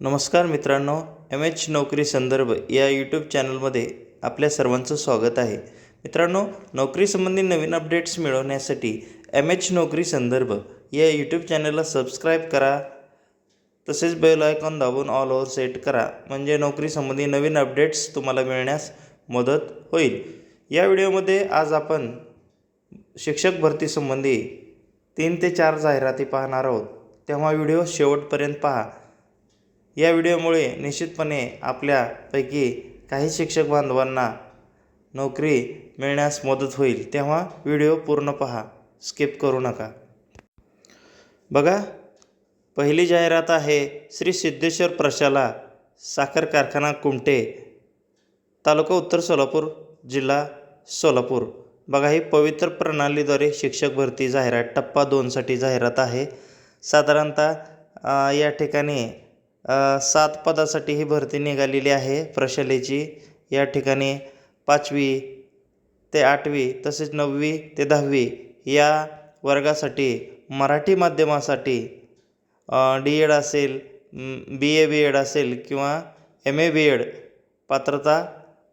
नमस्कार मित्रांनो M H नोकरी संदर्भ या यूट्यूब चॅनलमध्ये आपल्या सर्वांचं स्वागत आहे. मित्रांनो नोकरीसंबंधी नवीन अपडेट्स मिळवण्यासाठी एम एच नोकरी संदर्भ या यूट्यूब चॅनलला सबस्क्राईब करा. तसेच बेल आयकॉन दाबून ऑल ओव्हर सेट करा. म्हणजे नोकरीसंबंधी नवीन अपडेट्स तुम्हाला मिळण्यास मदत होईल. या व्हिडिओमध्ये आज आपण शिक्षक भरतीसंबंधी तीन ते चार जाहिराती पाहणार आहोत. तेव्हा व्हिडिओ शेवटपर्यंत पहा. या व्हिडिओमुळे निश्चितपणे आपल्यापैकी काही शिक्षक बांधवांना नोकरी मिळण्यास मदत होईल. तेव्हा व्हिडिओ पूर्ण पहा. स्किप करू नका. बघा पहिली जाहिरात आहे श्री सिद्धेश्वर प्रशाला साखर कारखाना कुमटे तालुका उत्तर सोलापूर जिल्हा सोलापूर. बघा ही पवित्र प्रणालीद्वारे शिक्षक भरती जाहिरात टप्पा दोनसाठी जाहिरात आहे. साधारणतः या ठिकाणी सात पदासाठी ही भरती निघालेली आहे प्रशालेची. या ठिकाणी पाचवी ते आठवी तसेच नववी ते दहावी या वर्गासाठी मराठी माध्यमासाठी डी एड असेल बी ए बी एड असेल किंवा एम ए बी एड पात्रता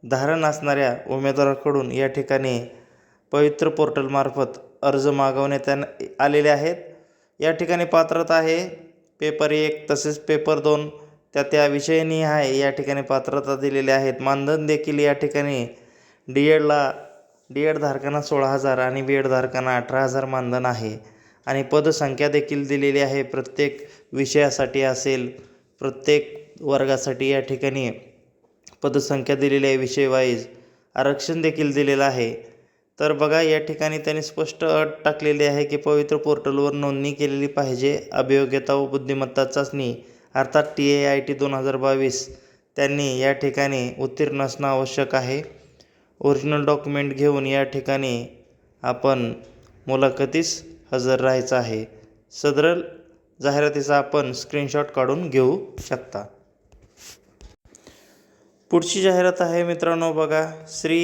धारण असणाऱ्या उमेदवाराकडून या ठिकाणी पवित्र पोर्टलमार्फत अर्ज मागवण्यात आलेले आहेत. या ठिकाणी पात्रता आहे पेपर एक तसेच पेपर दोन त्या त्या विषयनिहाय या ठिकाणी पात्रता दिलेल्या आहेत. मानधन देखील या ठिकाणी डी एडला डी एड धारकांना सोळा हजार आणि बी एड धारकांना अठरा हजार मानधन आहे. आणि पदसंख्या देखील दिलेली आहे. प्रत्येक विषयासाठी असेल प्रत्येक वर्गासाठी या ठिकाणी पदसंख्या दिलेली आहे. विषयवाईज आरक्षण देखील दिलेलं आहे. तर बघा या ठिकाणी त्यांनी स्पष्ट अट टाकलेली आहे की पवित्र पोर्टलवर नोंदणी केलेली पाहिजे. अभियोग्यता व बुद्धिमत्ता चाचणी अर्थात टी ए आय टी दोन हजार बावीस त्यांनी या ठिकाणी उत्तीर्ण असणं आवश्यक आहे. ओरिजिनल डॉक्युमेंट घेऊन या ठिकाणी आपण मुलाखतीस हजर राहायचं आहे. सदर जाहिरातीचा आपण स्क्रीनशॉट काढून घेऊ शकता. पुढची जाहिरात आहे मित्रांनो बघा Shri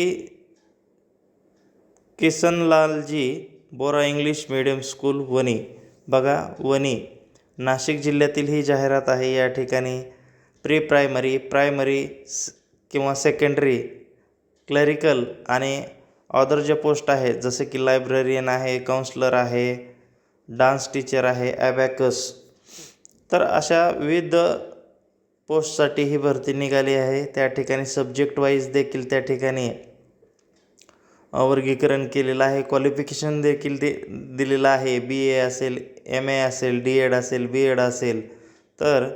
Kisanlalji Bora English medium school Wani. बघा वणी. नाशिक जिल्ह्यातील ही जाहिरात आहे या ठिकाणी. प्री प्रायमरी प्रायमरी स किंवा सेकंडरी क्लरिकल आणि ऑदर जे पोस्ट आहेत जसे की लायब्ररियन आहे काउन्सलर आहे डान्स टीचर आहे ॲबॅकस तर अशा विविध पोस्टसाठी ही भरती निघाली आहे. त्या ठिकाणी सब्जेक्ट वाईज देखील त्या ठिकाणी वर्गीकरण केलेलं आहे. क्वालिफिकेशन देखील दे दिलेलं आहे. बी ए असेल एम ए असेल डी एड असेल बी एड असेल. तर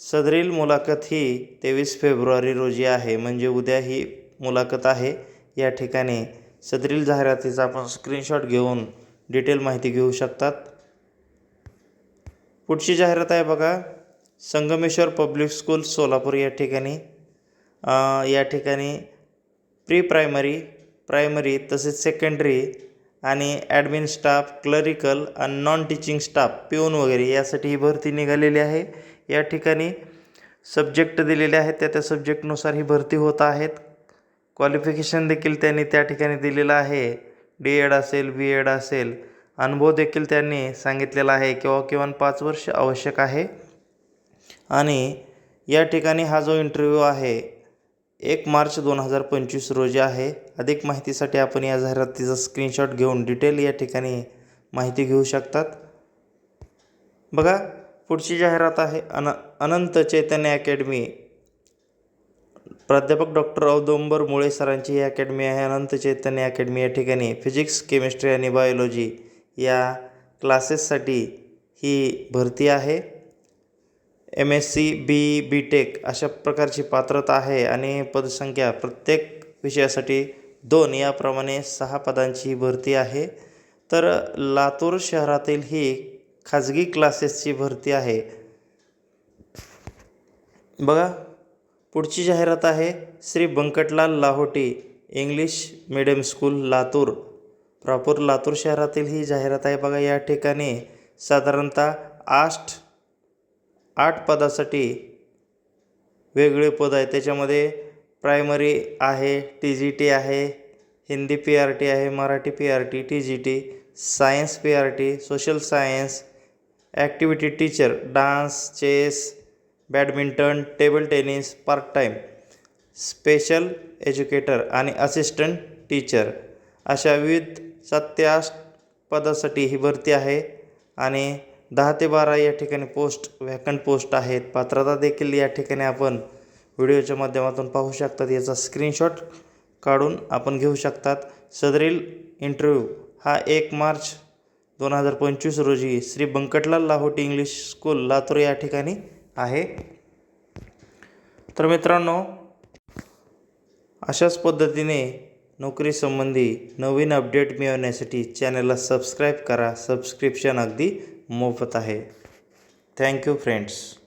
सदरील मुलाखत ही तेवीस फेब्रुवारी रोजी आहे. म्हणजे उद्या ही मुलाखत आहे. या ठिकाणी सदरील जाहिरातीचा आपण स्क्रीनशॉट घेऊन डिटेल माहिती घेऊ शकतात. पुढची जाहिरात आहे बघा. संगमेश्वर पब्लिक स्कूल सोलापूर या ठिकाणी. या ठिकाणी प्री प्रायमरी प्रायमरी तसेच सेकंडरी आणि ॲडमिन स्टाफ क्लरिकल आणि नॉन टीचिंग स्टाफ पिऊन वगैरे यासाठी ही भरती निघालेली आहे. या ठिकाणी सब्जेक्ट दिलेले आहेत त्या त्या सब्जेक्टनुसार ही भरती होत आहेत. क्वालिफिकेशन देखील त्यांनी त्या ठिकाणी दिलेलं आहे. डी एड असेल बी एड असेल अनुभव देखील त्यांनी सांगितलेला आहे किंवा किमान पाच वर्ष आवश्यक आहे. आणि या ठिकाणी हा जो इंटरव्ह्यू आहे एक मार्च दोन हजार पंचवीस रोजी आहे. अधिक माहितीसाठी आपण या जाहिरातीचा स्क्रीनशॉट घेऊन डिटेल या ठिकाणी माहिती घेऊ शकतात. बघा पुढची जाहिरात आहे अन अनंत चैतन्य अकॅडमी. प्राध्यापक डॉक्टर औदंबर मुळे सरांची ही अकॅडमी आहे. अनंत चैतन्य अकॅडमी या ठिकाणी फिजिक्स केमिस्ट्री आणि बायोलॉजी या क्लासेससाठी ही भरती आहे. M S C B B tech अशा प्रकारची पात्रता आहे आणि पदसंख्या प्रत्येक विषयासाठी दोन याप्रमाणे सहा पदांची ही भरती आहे. तर लातूर शहरातील ही खाजगी क्लासेसची भरती आहे. बघा पुढची जाहिरात आहे Shri Bankatlal Lahoti English medium school Latur. Proper Latur शहरातील ही जाहिरात आहे बघा या ठिकाणी साधारणतः आठ आठ पदासाठी वेगळे पद आहे. त्याच्यामध्ये प्रायमरी आहे टी जी टी आहे हिंदी पी आर टी आहे Marathi P R T T G T science P R T social science activity teacher dance chess badminton table tennis part time special educator आणि assistant teacher अशा विविध सात ते आठ पदासाठी ही भरती आहे आणि दहा ते बारा या ठिकाणी पोस्ट व्हॅकंट पोस्ट आहेत. पात्रता देखील या ठिकाणी आपण व्हिडिओच्या माध्यमातून पाहू शकतात. याचा स्क्रीनशॉट काढून आपण घेऊ शकतात. सदरील इंटरव्ह्यू हा एक मार्च दोन हजार पंचवीस रोजी श्री बंकटलाल लाहोटी इंग्लिश स्कूल लातूर या ठिकाणी आहे. तर मित्रांनो अशाच पद्धतीने नोकरीसंबंधी नवीन अपडेट मिळवण्यासाठी चॅनलला सबस्क्राईब करा. सबस्क्रिप्शन अगदी मोफत आहे. Thank you friends